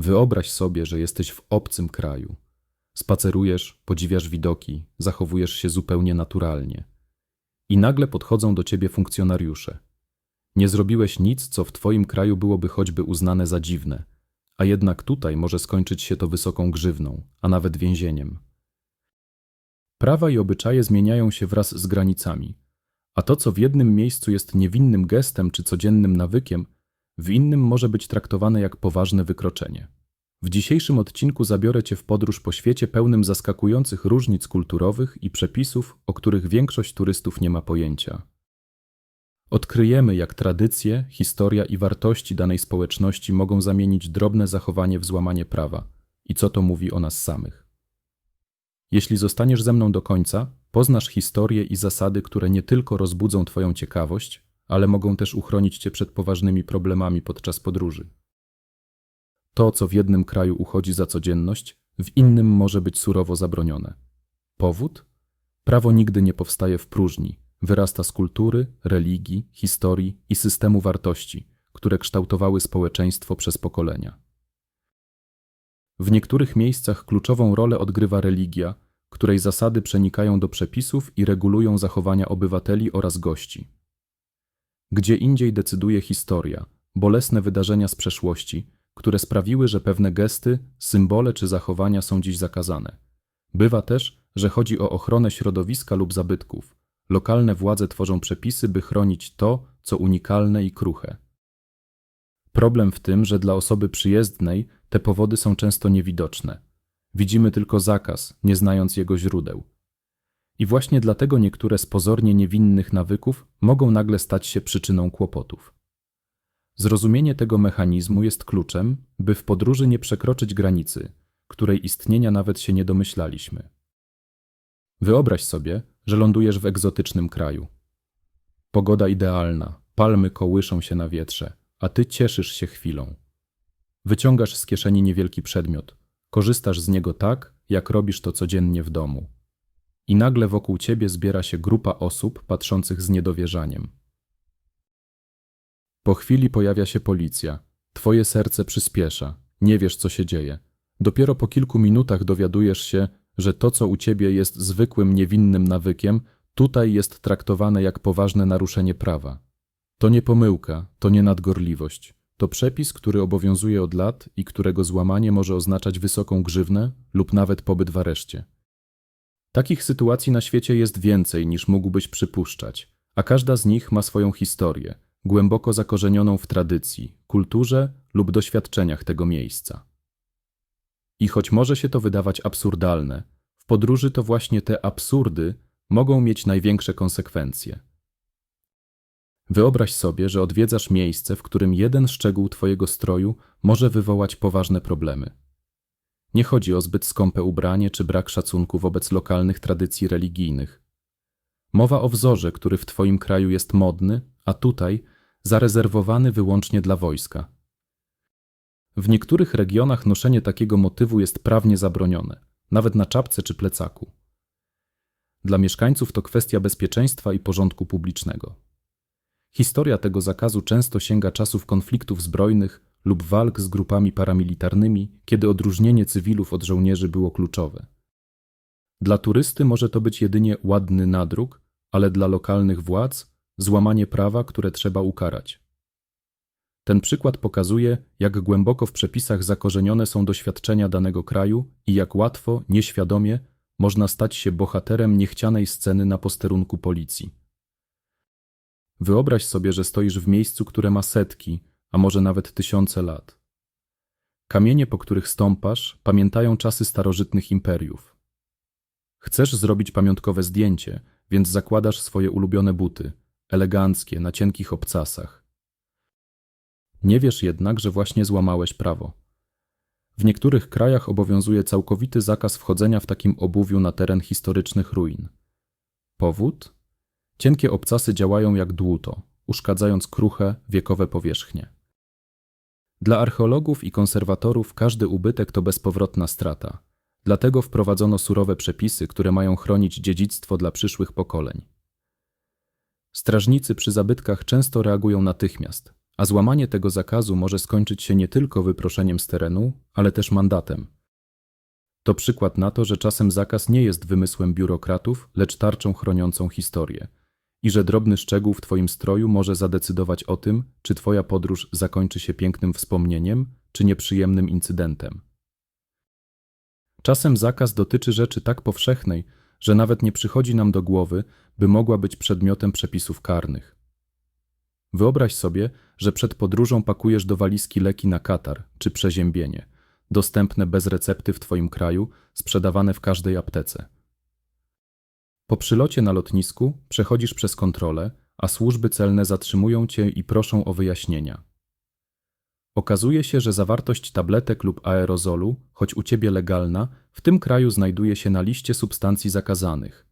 Wyobraź sobie, że jesteś w obcym kraju. Spacerujesz, podziwiasz widoki, zachowujesz się zupełnie naturalnie. I nagle podchodzą do ciebie funkcjonariusze. Nie zrobiłeś nic, co w twoim kraju byłoby choćby uznane za dziwne, a jednak tutaj może skończyć się to wysoką grzywną, a nawet więzieniem. Prawa i obyczaje zmieniają się wraz z granicami, a to, co w jednym miejscu jest niewinnym gestem czy codziennym nawykiem, w innym może być traktowane jak poważne wykroczenie. W dzisiejszym odcinku zabiorę Cię w podróż po świecie pełnym zaskakujących różnic kulturowych i przepisów, o których większość turystów nie ma pojęcia. Odkryjemy, jak tradycje, historia i wartości danej społeczności mogą zamienić drobne zachowanie w złamanie prawa i co to mówi o nas samych. Jeśli zostaniesz ze mną do końca, poznasz historię i zasady, które nie tylko rozbudzą Twoją ciekawość, ale mogą też uchronić Cię przed poważnymi problemami podczas podróży. To, co w jednym kraju uchodzi za codzienność, w innym może być surowo zabronione. Powód? Prawo nigdy nie powstaje w próżni, wyrasta z kultury, religii, historii i systemu wartości, które kształtowały społeczeństwo przez pokolenia. W niektórych miejscach kluczową rolę odgrywa religia, której zasady przenikają do przepisów i regulują zachowania obywateli oraz gości. Gdzie indziej decyduje historia, bolesne wydarzenia z przeszłości, które sprawiły, że pewne gesty, symbole czy zachowania są dziś zakazane. Bywa też, że chodzi o ochronę środowiska lub zabytków. Lokalne władze tworzą przepisy, by chronić to, co unikalne i kruche. Problem w tym, że dla osoby przyjezdnej te powody są często niewidoczne. Widzimy tylko zakaz, nie znając jego źródeł. I właśnie dlatego niektóre z pozornie niewinnych nawyków mogą nagle stać się przyczyną kłopotów. Zrozumienie tego mechanizmu jest kluczem, by w podróży nie przekroczyć granicy, której istnienia nawet się nie domyślaliśmy. Wyobraź sobie, że lądujesz w egzotycznym kraju. Pogoda idealna, palmy kołyszą się na wietrze, a ty cieszysz się chwilą. Wyciągasz z kieszeni niewielki przedmiot, korzystasz z niego tak, jak robisz to codziennie w domu. I nagle wokół ciebie zbiera się grupa osób patrzących z niedowierzaniem. Po chwili pojawia się policja. Twoje serce przyspiesza, nie wiesz co się dzieje. Dopiero po kilku minutach dowiadujesz się, że to, co u ciebie jest zwykłym, niewinnym nawykiem, tutaj jest traktowane jak poważne naruszenie prawa. To nie pomyłka, to nie nadgorliwość. To przepis, który obowiązuje od lat i którego złamanie może oznaczać wysoką grzywnę lub nawet pobyt w areszcie. Takich sytuacji na świecie jest więcej niż mógłbyś przypuszczać, a każda z nich ma swoją historię, głęboko zakorzenioną w tradycji, kulturze lub doświadczeniach tego miejsca. I choć może się to wydawać absurdalne, w podróży to właśnie te absurdy mogą mieć największe konsekwencje. Wyobraź sobie, że odwiedzasz miejsce, w którym jeden szczegół Twojego stroju może wywołać poważne problemy. Nie chodzi o zbyt skąpe ubranie czy brak szacunku wobec lokalnych tradycji religijnych. Mowa o wzorze, który w Twoim kraju jest modny, a tutaj zarezerwowany wyłącznie dla wojska. W niektórych regionach noszenie takiego motywu jest prawnie zabronione, nawet na czapce czy plecaku. Dla mieszkańców to kwestia bezpieczeństwa i porządku publicznego. Historia tego zakazu często sięga czasów konfliktów zbrojnych lub walk z grupami paramilitarnymi, kiedy odróżnienie cywilów od żołnierzy było kluczowe. Dla turysty może to być jedynie ładny nadruk, ale dla lokalnych władz złamanie prawa, które trzeba ukarać. Ten przykład pokazuje, jak głęboko w przepisach zakorzenione są doświadczenia danego kraju i jak łatwo, nieświadomie można stać się bohaterem niechcianej sceny na posterunku policji. Wyobraź sobie, że stoisz w miejscu, które ma setki, a może nawet tysiące lat. Kamienie, po których stąpasz, pamiętają czasy starożytnych imperiów. Chcesz zrobić pamiątkowe zdjęcie, więc zakładasz swoje ulubione buty, eleganckie, na cienkich obcasach. Nie wiesz jednak, że właśnie złamałeś prawo. W niektórych krajach obowiązuje całkowity zakaz wchodzenia w takim obuwiu na teren historycznych ruin. Powód? Cienkie obcasy działają jak dłuto, uszkadzając kruche, wiekowe powierzchnie. Dla archeologów i konserwatorów każdy ubytek to bezpowrotna strata. Dlatego wprowadzono surowe przepisy, które mają chronić dziedzictwo dla przyszłych pokoleń. Strażnicy przy zabytkach często reagują natychmiast, a złamanie tego zakazu może skończyć się nie tylko wyproszeniem z terenu, ale też mandatem. To przykład na to, że czasem zakaz nie jest wymysłem biurokratów, lecz tarczą chroniącą historię i że drobny szczegół w Twoim stroju może zadecydować o tym, czy Twoja podróż zakończy się pięknym wspomnieniem, czy nieprzyjemnym incydentem. Czasem zakaz dotyczy rzeczy tak powszechnej, że nawet nie przychodzi nam do głowy, by mogła być przedmiotem przepisów karnych. Wyobraź sobie, że przed podróżą pakujesz do walizki leki na katar czy przeziębienie, dostępne bez recepty w Twoim kraju, sprzedawane w każdej aptece. Po przylocie na lotnisku przechodzisz przez kontrolę, a służby celne zatrzymują cię i proszą o wyjaśnienia. Okazuje się, że zawartość tabletek lub aerozolu, choć u ciebie legalna, w tym kraju znajduje się na liście substancji zakazanych.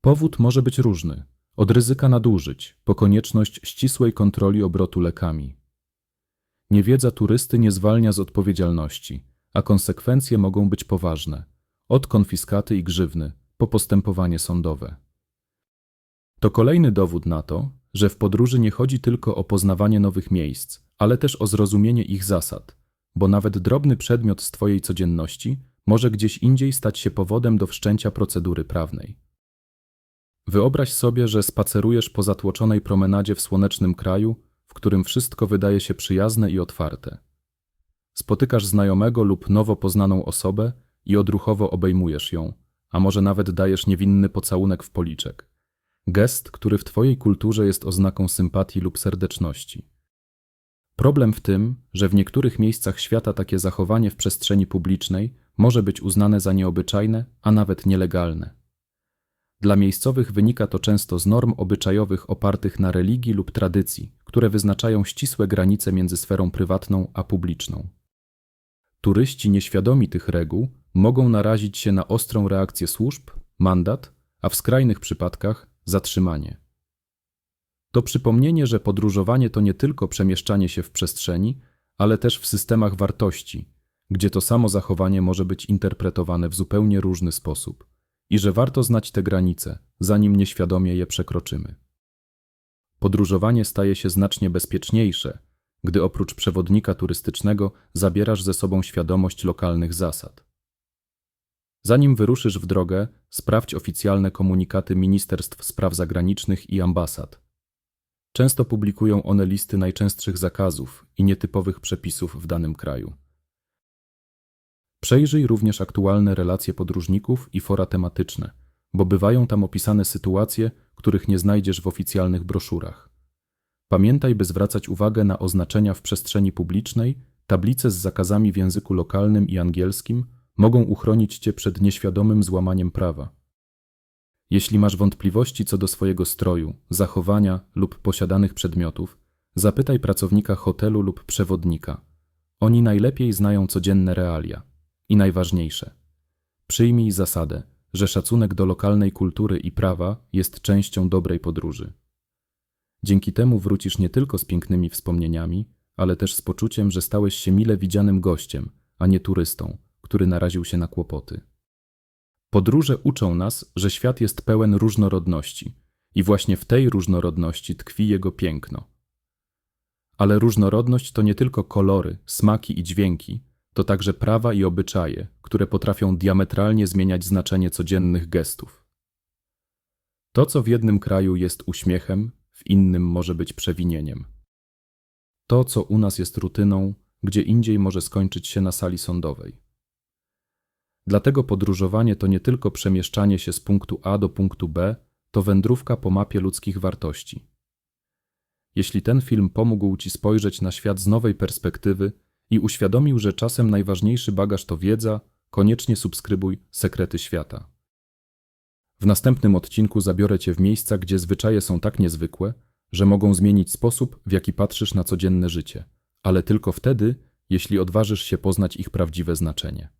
Powód może być różny od ryzyka nadużyć po konieczność ścisłej kontroli obrotu lekami. Niewiedza turysty nie zwalnia z odpowiedzialności, a konsekwencje mogą być poważne od konfiskaty i grzywny po postępowanie sądowe. To kolejny dowód na to, że w podróży nie chodzi tylko o poznawanie nowych miejsc, ale też o zrozumienie ich zasad, bo nawet drobny przedmiot z Twojej codzienności może gdzieś indziej stać się powodem do wszczęcia procedury prawnej. Wyobraź sobie, że spacerujesz po zatłoczonej promenadzie w słonecznym kraju, w którym wszystko wydaje się przyjazne i otwarte. Spotykasz znajomego lub nowo poznaną osobę i odruchowo obejmujesz ją, a może nawet dajesz niewinny pocałunek w policzek. Gest, który w Twojej kulturze jest oznaką sympatii lub serdeczności. Problem w tym, że w niektórych miejscach świata takie zachowanie w przestrzeni publicznej może być uznane za nieobyczajne, a nawet nielegalne. Dla miejscowych wynika to często z norm obyczajowych opartych na religii lub tradycji, które wyznaczają ścisłe granice między sferą prywatną a publiczną. Turyści nieświadomi tych reguł mogą narazić się na ostrą reakcję służb, mandat, a w skrajnych przypadkach zatrzymanie. To przypomnienie, że podróżowanie to nie tylko przemieszczanie się w przestrzeni, ale też w systemach wartości, gdzie to samo zachowanie może być interpretowane w zupełnie różny sposób i że warto znać te granice, zanim nieświadomie je przekroczymy. Podróżowanie staje się znacznie bezpieczniejsze, gdy oprócz przewodnika turystycznego zabierasz ze sobą świadomość lokalnych zasad. Zanim wyruszysz w drogę, sprawdź oficjalne komunikaty Ministerstw Spraw Zagranicznych i ambasad. Często publikują one listy najczęstszych zakazów i nietypowych przepisów w danym kraju. Przejrzyj również aktualne relacje podróżników i fora tematyczne, bo bywają tam opisane sytuacje, których nie znajdziesz w oficjalnych broszurach. Pamiętaj, by zwracać uwagę na oznaczenia w przestrzeni publicznej, tablice z zakazami w języku lokalnym i angielskim mogą uchronić cię przed nieświadomym złamaniem prawa. Jeśli masz wątpliwości co do swojego stroju, zachowania lub posiadanych przedmiotów, zapytaj pracownika hotelu lub przewodnika. Oni najlepiej znają codzienne realia. I najważniejsze, przyjmij zasadę, że szacunek do lokalnej kultury i prawa jest częścią dobrej podróży. Dzięki temu wrócisz nie tylko z pięknymi wspomnieniami, ale też z poczuciem, że stałeś się mile widzianym gościem, a nie turystą, który naraził się na kłopoty. Podróże uczą nas, że świat jest pełen różnorodności i właśnie w tej różnorodności tkwi jego piękno. Ale różnorodność to nie tylko kolory, smaki i dźwięki, to także prawa i obyczaje, które potrafią diametralnie zmieniać znaczenie codziennych gestów. To, co w jednym kraju jest uśmiechem, w innym może być przewinieniem. To, co u nas jest rutyną, gdzie indziej może skończyć się na sali sądowej. Dlatego podróżowanie to nie tylko przemieszczanie się z punktu A do punktu B, to wędrówka po mapie ludzkich wartości. Jeśli ten film pomógł Ci spojrzeć na świat z nowej perspektywy, i uświadomił, że czasem najważniejszy bagaż to wiedza, koniecznie subskrybuj Sekrety Świata. W następnym odcinku zabiorę Cię w miejsca, gdzie zwyczaje są tak niezwykłe, że mogą zmienić sposób, w jaki patrzysz na codzienne życie, ale tylko wtedy, jeśli odważysz się poznać ich prawdziwe znaczenie.